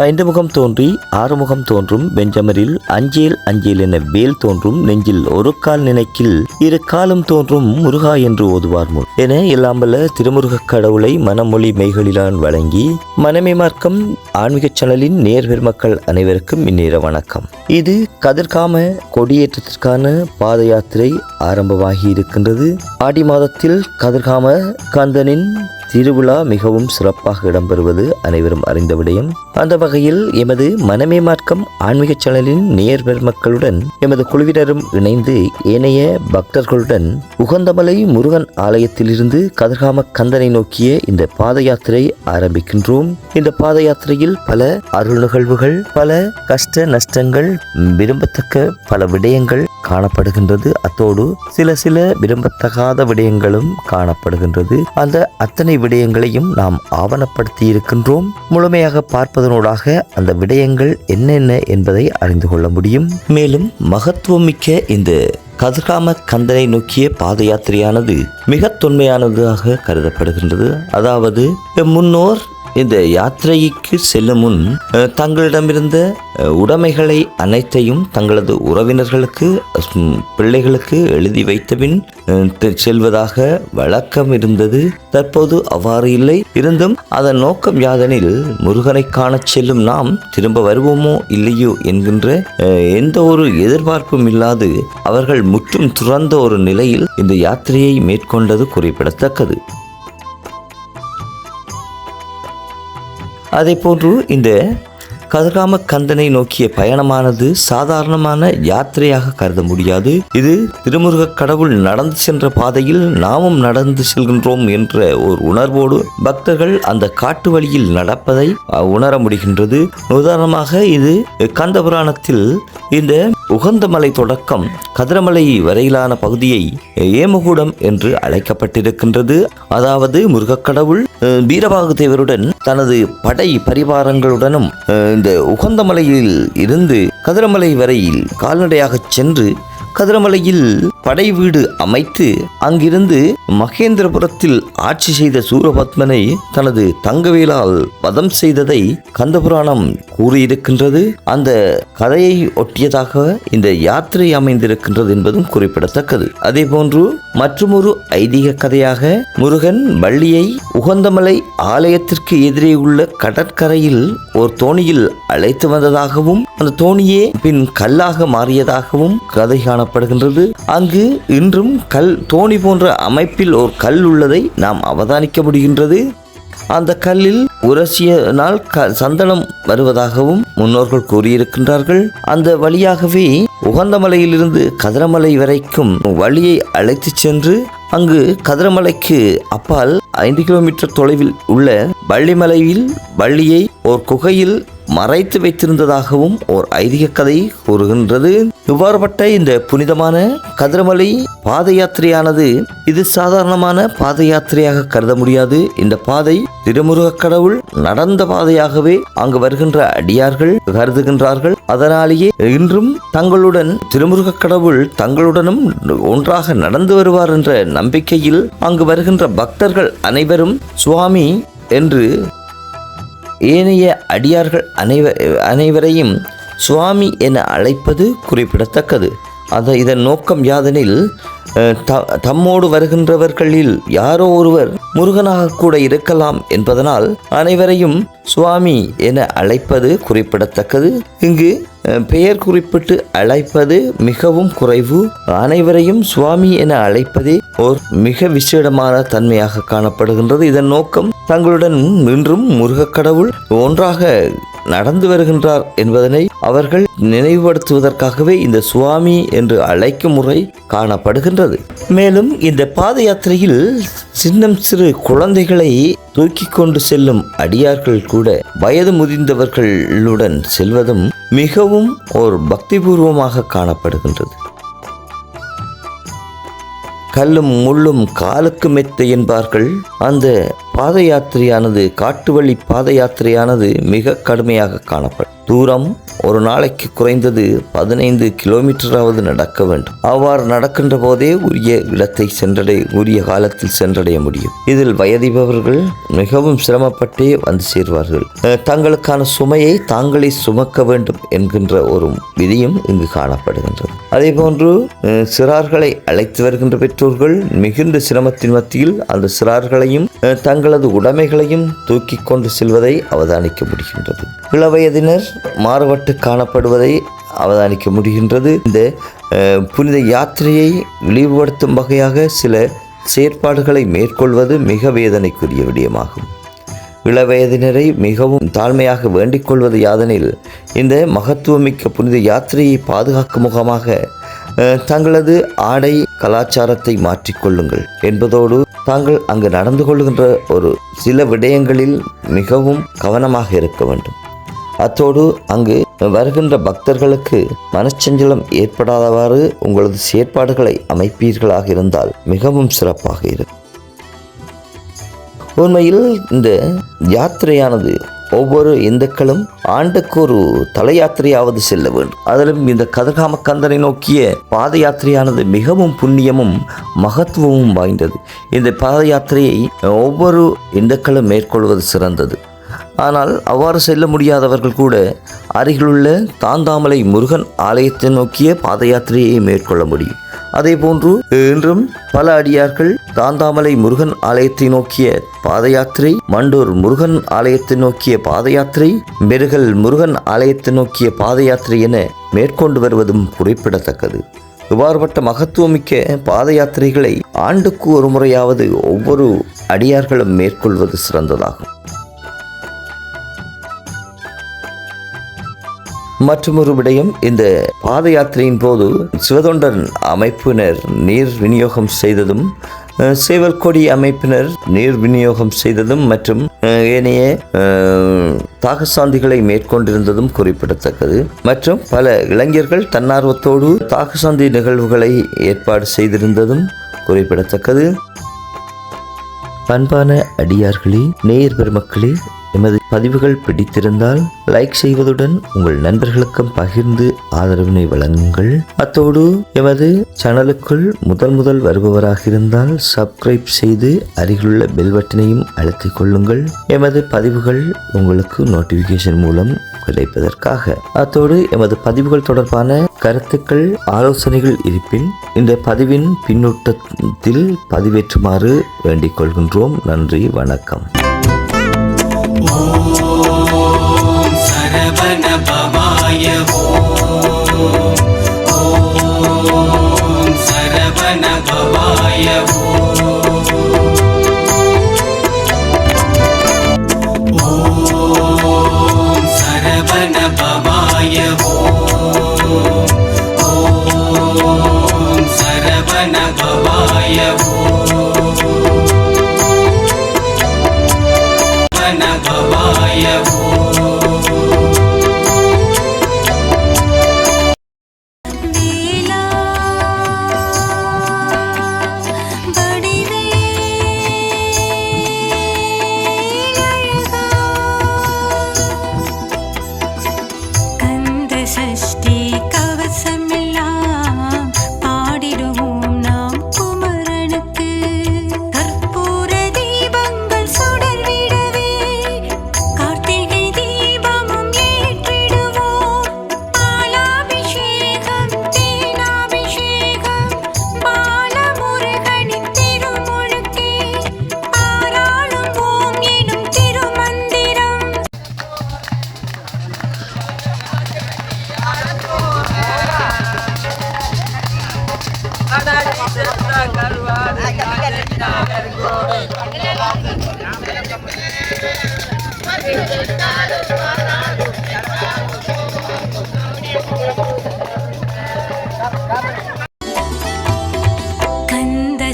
ஐந்து முகம் தோன்றி ஆறுமுகம் தோன்றும் வெஞ்சமரில் அஞ்சேல் அஞ்சேல் என வேல் தோன்றும் நெஞ்சில் ஒரு கால் நினைக்கில் இரு காலும் தோன்றும் முருகா என்று ஓதுவார் முன். என இல்லாமல திருமுருகக் கடவுளை மனமொழி மெய்களிலான் வழங்கி மனமே மார்க்கம் ஆன்மீக சேனலின் நேர் பெருமக்கள் அனைவருக்கும் இந்நேர வணக்கம். இது கதிர்காம கொடியேற்றத்திற்கான பாத யாத்திரை ஆரம்பமாகி இருக்கின்றது ஆடி மாதத்தில் கதிர்காம கந்தனின் திருவிழா மிகவும் சிறப்பாக இடம்பெறுவது அனைவரும் அறிந்த விடயம். அந்த வகையில் எமது மனமே மார்க்கம் ஆன்மீக சேனலின் நேர் மக்களுடன் எமது குழுவினரும் இணைந்து ஏனைய பக்தர்களுடன் உகந்தமலை முருகன் ஆலயத்திலிருந்து கதிர்காம கந்தனை நோக்கிய இந்த பாத யாத்திரை ஆரம்பிக்கின்றோம். இந்த பாத யாத்திரையில் பல அருள் நிகழ்வுகள் பல கஷ்ட நஷ்டங்கள் விரும்பத்தக்க பல விடயங்கள் காணப்படுகின்றது. அத்தோடு சில சில விரும்பத்தகாத விடயங்களும் காணப்படுகின்றது. அந்த அத்தனை விடயங்களையும் நாம் ஆவணப்படுத்தி இருக்கின்றோம் முழுமையாக பார்ப்பதனூடாக அந்த விடயங்கள் என்னென்ன என்பதை அறிந்து கொள்ள முடியும். மேலும் மகத்துவமிக்க இந்த கதிர்காம கந்தனை நோக்கிய பாத யாத்திரையானது மிக தொன்மையானதாக கருதப்படுகின்றது. அதாவது முன்னோர் இந்த யாத்திரைக்கு செல்லும் முன் தங்களிடமிருந்த உடைமைகளை அனைத்தையும் தங்களது உறவினர்களுக்கு பிள்ளைகளுக்கு எழுதி வைத்தபின் செல்வதாக வழக்கம் இருந்தது. தற்போது அவ்வாறு இல்லை. இருந்தும் அதன் நோக்கம் யாதெனில் முருகனை காணச் செல்லும் நாம் திரும்ப வருவோமோ இல்லையோ என்கின்ற எந்த ஒரு எதிர்பார்ப்பும் இல்லாது அவர்கள் முற்றும் துறந்த ஒரு நிலையில் இந்த யாத்திரையை மேற்கொண்டது குறிப்பிடத்தக்கது. அதே போன்று இந்த கதிர்காம கந்தனை நோக்கிய பயணமானது சாதாரணமான யாத்திரையாக கருத முடியாது. இது திருமுருக கடவுள் நடந்து சென்ற பாதையில் நாமும் நடந்து செல்கின்றோம் என்ற ஒரு உணர்வோடு பக்தர்கள் அந்த காட்டு வழியில் நடப்பதை உணர முடிகின்றது. உதாரணமாக இது கந்த புராணத்தில் இந்த உகந்த மலை தொடக்கம் கதிரமலை வரையிலான பகுதியை ஏமகூடம் என்று அழைக்கப்பட்டிருக்கின்றது. அதாவது முருகக்கடவுள் அஹ், வீரபாகு தேவருடன் தனது படை பரிவாரங்களுடனும் இந்த உகந்த மலையில் இருந்து கதிரமலை வரையில் கால்நடையாகச் சென்று கதிரமலையில் படை வீடு அமைத்து அங்கிருந்து மகேந்திரபுரத்தில் ஆட்சி செய்த சூரபத்மனை தனது தங்கவேலால் வதம் செய்ததை கந்தபுராணம் கூறியிருக்கின்றது. அந்த கதையை ஒட்டியதாக இந்த யாத்திரை அமைந்திருக்கின்றது என்பதும் குறிப்பிடத்தக்கது. அதே போன்று மற்றொரு ஐதீக கதையாக முருகன் வள்ளியை உகந்தமலை ஆலயத்திற்கு எதிரே உள்ள கடற்கரையில் ஒரு தோணியில் அழைத்து வந்ததாகவும் அந்த தோணியே பின் கல்லாக மாறியதாகவும் கதை காணப்படுகின்றது. அங்கு இன்றும் கல் தோணி போன்ற அமைப்பில் ஒரு கல் உள்ளதை நாம் அவதானிக்க முடிகின்றது. அந்த கல்லில் உரசியனால் க சந்தனம் வருவதாகவும் முன்னோர்கள் கூறியிருக்கின்றார்கள். அந்த வழியாகவே உகந்தமலையிலிருந்து கதிரமலை வரைக்கும் வழியை அழைத்துச் சென்று அங்கு கதிரமலைக்கு அப்பால் ஐந்து கிலோமீட்டர் தொலைவில் உள்ள வள்ளிமலையில் வள்ளியை ஒரு குகையில் மறைத்து வைத்திருந்ததாகவும் ஓர் ஐதீக கதை கூறுகின்றது. இவ்வாறுபட்ட இந்த புனிதமான கதிரமலை பாத யாத்திரையானது இது சாதாரணமான பாத யாத்திரையாக கருத முடியாது. இந்த பாதை திருமுருகக் கடவுள் நடந்த பாதையாகவே அங்கு வருகின்ற அடியார்கள் கருதுகின்றார்கள். அதனாலேயே இன்றும் தங்களுடன் திருமுருகக் கடவுள் தங்களுடனும் ஒன்றாக நடந்து வருவார் என்ற நம்பிக்கையில் அங்கு வருகின்ற பக்தர்கள் அனைவரும் சுவாமி என்று ஏனைய அடியார்கள் அனைவ அனைவரையும் சுவாமி என அழைப்பது குறிப்பிடத்தக்கது. அது இதன் நோக்கம் யாதெனில் த- தம்மோடு வருகின்றவர்களில் யாரோ ஒருவர் முருகனாக கூட இருக்கலாம் என்பதனால் அனைவரையும் சுவாமி என அழைப்பது குறிப்பிடத்தக்கது. இங்கு பெயர் குறிப்பிட்டு அழைப்பது மிகவும் குறைவு. அனைவரையும் சுவாமி என அழைப்பதே ஓர் மிக விசேடமான தன்மையாக காணப்படுகின்றது. இதன் நோக்கம் தங்களுடன் இன்றும் முருகக் கடவுள் ஒன்றாக நடந்து வருகின்றார் என்பதனை அவர்கள் நினைவுபடுத்துவதற்காகவே இந்த சுவாமி என்று அழைக்கும் முறை காணப்படுகின்றது. மேலும் இந்த பாத யாத்திரையில் சின்னம் சிறு குழந்தைகளை தூக்கி கொண்டு செல்லும் அடியார்கள் கூட வயது முதிர்ந்தவர்களுடன் செல்வதும் மிகவும் ஒரு பக்திபூர்வமாக காணப்படுகின்றது. கல்லும் முள்ளும் காலுக்கு மெத்தை என்பார்கள். அந்த பாத யாத்திரையானது காட்டு வழி பாத யாத்திரையானது மிக கடுமையாக காணப்படும். தூரம் ஒரு நாளைக்கு குறைந்தது பதினைந்து கிலோமீட்டராவது நடக்க வேண்டும். அவ்வாறு நடக்கின்ற போதே உரிய இடத்தை சென்றடைய உரிய காலத்தில் சென்றடைய முடியும். இதில் வயதிபவர்கள் மிகவும் சிரமப்பட்டே வந்து சேர்வார்கள். தங்களுக்கான சுமையை தாங்களே சுமக்க வேண்டும் என்கின்ற ஒரு விதியும் இங்கு காணப்படுகின்றது. அதே போன்று சிறார்களை அழைத்து வருகின்ற பெற்றோர்கள் மிகுந்த சிரமத்தின் மத்தியில் அந்த சிறார்களையும் தங்கள் தங்களது உடைமைகளையும் தூக்கி கொண்டு செல்வதை அவதானிக்க முடிகின்றது. இளவயதினர் மாறுபட்டு காணப்படுவதை அவதானிக்க முடிகின்றது. இந்த புனித யாத்திரையை இழிவுபடுத்தும் வகையாக சில செயற்பாடுகளை மேற்கொள்வது மிக வேதனைக்குரிய விடயமாகும். இளவயதினரை மிகவும் தாழ்மையாக வேண்டிக் கொள்வது யாதனில் இந்த மகத்துவமிக்க புனித யாத்திரையை பாதுகாக்கும் முகமாக தங்களது ஆடை கலாச்சாரத்தை மாற்றிக்கொள்ளுங்கள் என்பதோடு தாங்கள் அங்கு நடந்து கொள்கின்ற ஒரு சில விடயங்களில் மிகவும் கவனமாக இருக்க வேண்டும். அத்தோடு அங்கு வருகின்ற பக்தர்களுக்கு மனச்சஞ்சலம் ஏற்படாதவாறு உங்களது செயற்பாடுகளை அமைப்பீர்களாக இருந்தால் மிகவும் சிறப்பாக இருக்கும். உண்மையில் இந்த யாத்திரையானது ஒவ்வொரு இந்துக்களும் ஆண்டுக்கு ஒரு தல யாத்திரையாவது செல்ல வேண்டும். அதிலும் இந்த கதிர்காம கந்தனை நோக்கிய பாத யாத்திரையானது மிகவும் புண்ணியமும் மகத்துவமும் வாய்ந்தது. இந்த பாத யாத்திரையை ஒவ்வொரு இந்துக்களும் மேற்கொள்வது சிறந்தது. ஆனால் அவ்வாறு செல்ல முடியாதவர்கள் கூட அருகிலுள்ள தாந்தாமலை முருகன் ஆலயத்தை நோக்கிய பாத யாத்திரையை மேற்கொள்ள முடியும். அதே போன்று இன்றும் பல அடியார்கள் தாந்தாமலை முருகன் ஆலயத்தை நோக்கிய பாதயாத்திரை மண்டூர் முருகன் ஆலயத்தை நோக்கிய பாதயாத்திரை மெருகல் முருகன் ஆலயத்தை நோக்கிய பாதயாத்திரை என மேற்கொண்டு வருவதும் குறிப்பிடத்தக்கது. இவ்வாறுபட்ட மகத்துவமிக்க பாத யாத்திரைகளை ஆண்டுக்கு ஒரு முறையாவது ஒவ்வொரு அடியார்களும் மேற்கொள்வது சிறந்ததாகும். மற்றொரு விடயம் இந்த பாத யாத்திரையின் போது சிவதொண்டர் அமைப்பினர் நீர் விநியோகம் செய்ததும் அஹ், சேவல் கொடி அமைப்பினர் நீர் விநியோகம் செய்ததும் மற்றும் ஏனைய தாகசாந்திகளை மேற்கொண்டிருந்ததும் குறிப்பிடத்தக்கது. மற்றும் பல இளைஞர்கள் தன்னார்வத்தோடு தாகசாந்தி நிகழ்வுகளை ஏற்பாடு செய்திருந்ததும் குறிப்பிடத்தக்கது. பண்பான அடியார்களே நேயர் பெருமக்களே எமது பதிவுகள் பிடித்திருந்தால் லைக் செய்வதுடன் உங்கள் நண்பர்களுக்கும் பகிர்ந்து ஆதரவினை வழங்குங்கள். அத்தோடு எமது சேனலுக்குள் முதல் முதல் வருபவராக இருந்தால் சப்ஸ்கிரைப் செய்து அருகிலுள்ள பெல்வட்டினையும் அழுத்திக் கொள்ளுங்கள். எமது பதிவுகள் உங்களுக்கு நோட்டிபிகேஷன் மூலம் கிடைப்பதற்காக. அத்தோடு எமது பதிவுகள் தொடர்பான கருத்துக்கள் ஆலோசனைகள் இருப்பின் இந்த பதிவின் பின்னூட்டத்தில் பதிவேற்றுமாறு வேண்டிக் கொள்கின்றோம். நன்றி வணக்கம். சரவண பவாய veces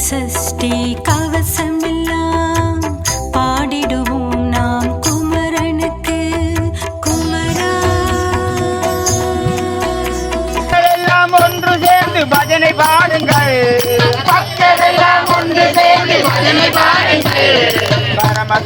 சஷ்டி கவசமெல்லாம் பாடிடுவோம் நாம் குமரனுக்கு குமரா. எல்லாம் ஒன்று சேர்ந்து பஜனை பாடுங்கள். மக்கள் எல்லாம் ஒன்று சேர்ந்து பஜனை பாடுங்கள். பரம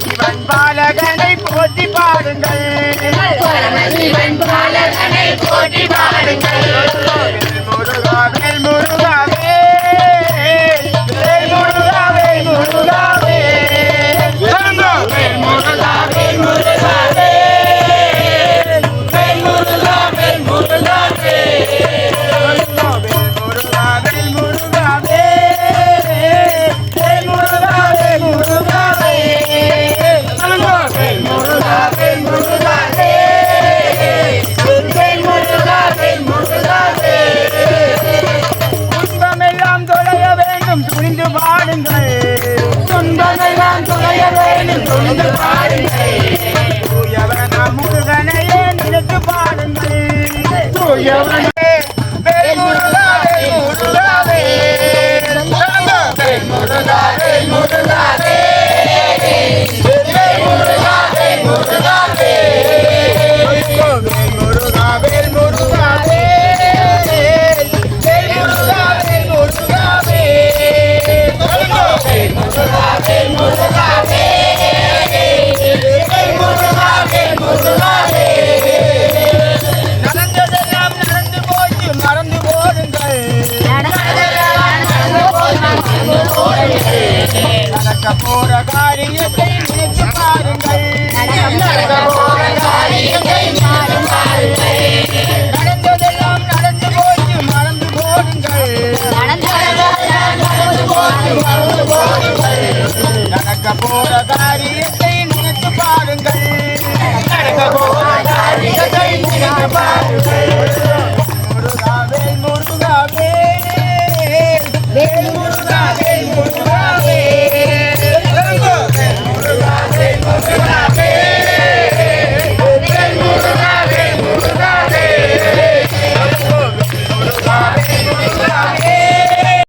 பாடுங்கள். துன்பங்கள் நாம் துளைய நினைத்து பாடுங்கள். தூயவன Acá por acá, niñete.